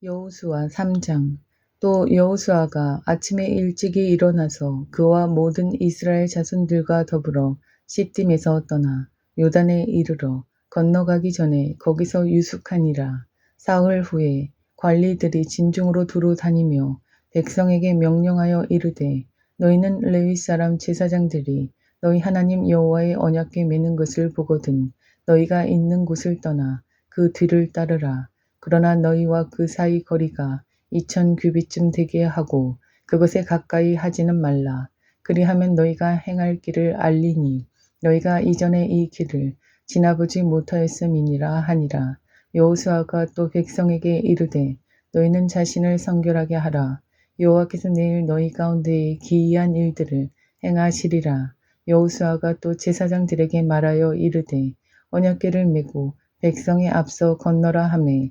여호수아 3장 또 여호수아가 아침에 일찍이 일어나서 그와 모든 이스라엘 자손들과 더불어 시딤에서 떠나 요단에 이르러 건너가기 전에 거기서 유숙하니라. 사흘 후에 관리들이 진중으로 두루 다니며 백성에게 명령하여 이르되 너희는 레위 사람 제사장들이 너희 하나님 여호와의 언약궤 매는 것을 보거든 너희가 있는 곳을 떠나 그 뒤를 따르라. 그러나 너희와 그 사이 거리가 이천 규빗쯤 되게 하고 그것에 가까이 하지는 말라. 그리하면 너희가 행할 길을 알리니 너희가 이전에 이 길을 지나보지 못하였음이니라 하니라. 여호수아가 또 백성에게 이르되 너희는 자신을 성결하게 하라. 여호와께서 내일 너희 가운데에 기이한 일들을 행하시리라. 여호수아가 또 제사장들에게 말하여 이르되 언약궤를 메고 백성에 앞서 건너라 하매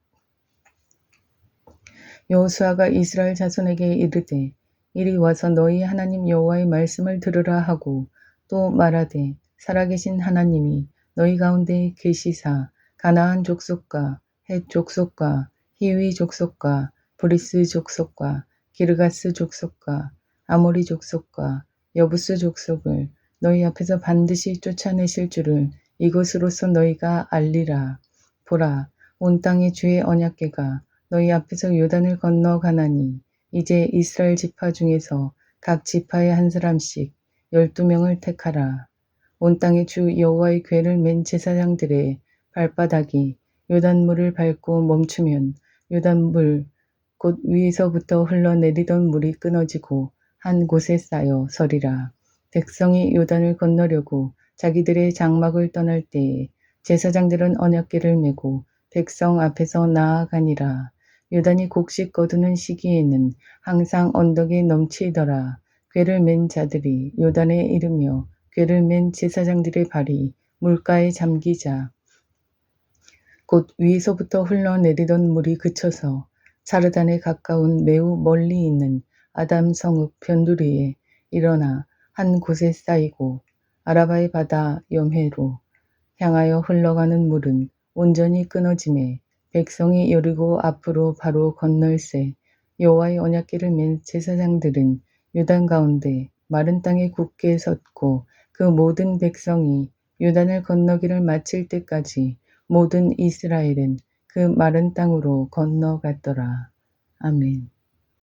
여호수아가 이스라엘 자손에게 이르되 이리 와서 너희 하나님 여호와의 말씀을 들으라 하고 또 말하되 살아계신 하나님이 너희 가운데 계시사 가나안 족속과 헷 족속과 히위 족속과 브리스 족속과 기르가스 족속과 아모리 족속과 여부스 족속을 너희 앞에서 반드시 쫓아내실 줄을 이것으로서 너희가 알리라. 보라, 온 땅의 주의 언약궤가 너희 앞에서 요단을 건너 가나니 이제 이스라엘 지파 중에서 각 지파에 한 사람씩 열두 명을 택하라. 온 땅의 주 여호와의 궤를 맨 제사장들의 발바닥이 요단물을 밟고 멈추면 요단물 곧 위에서부터 흘러내리던 물이 끊어지고 한 곳에 쌓여 서리라. 백성이 요단을 건너려고 자기들의 장막을 떠날 때에 제사장들은 언약궤를 메고 백성 앞에서 나아가니라. 요단이 곡식 거두는 시기에는 항상 언덕에 넘치더라. 궤를 맨 자들이 요단에 이르며 궤를 맨 제사장들의 발이 물가에 잠기자 곧 위에서부터 흘러내리던 물이 그쳐서 사르단에 가까운 매우 멀리 있는 아담 성읍 변두리에 일어나 한 곳에 쌓이고 아라바의 바다 염해로 향하여 흘러가는 물은 온전히 끊어짐에 백성이 여리고 앞으로 바로 건널새 여호와의 언약궤를 맨 제사장들은 요단 가운데 마른 땅에 굳게 섰고 그 모든 백성이 요단을 건너기를 마칠 때까지 모든 이스라엘은 그 마른 땅으로 건너갔더라. 아멘.